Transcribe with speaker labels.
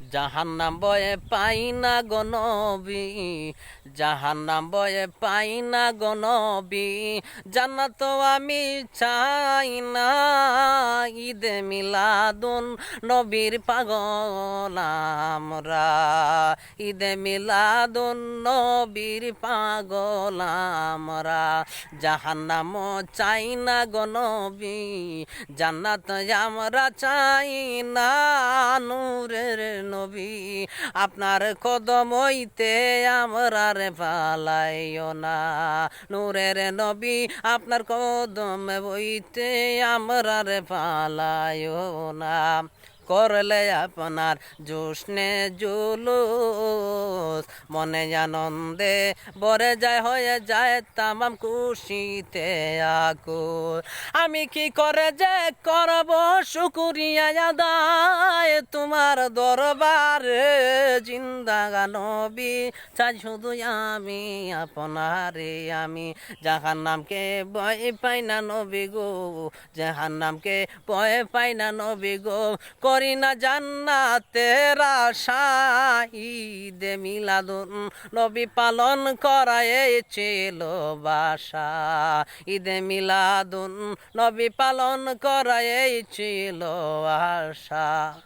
Speaker 1: জাহান্নাম বয়ে পাই না গনবি জাহান্নাম বয়ে পাই না গনবি জান্নাত আমি চাই না। ঈদে মিলাদুন নবীর পাগল আমরা। ঈদে মিলাদুন নবীর পাগল আমরা। জাহান্নাম চাই না গনবি জান্নাত আমরা চাই না নূরের নবী। আপনার কদম হইতে আমরা রে পালাইও না। নূরের নবী, আপনার কদম হইতে আমরা রে পালাইও না করলে আপনার জোষ্ণে জুলুস। মনে আনন্দে বরে যায়, হয়ে যায় তাম খুশিতে আকুল। আমি কি করে যে করব শুকুরিয়া আদায়? তোমার দরবারে জিন্দা নবী। চাই শুধু আমি, আপনারে আমি। যাহার নামকে ভয় পাই না নবী গো যাহার নামকে ভয় পাই না নবী গো। করি না জান্নাতের আশা, ঈদে মিলাদুন। নবী পালন করাইছিল বাসা, ঈদে মিলাদুন। নবী পালন করাইছিল আশা।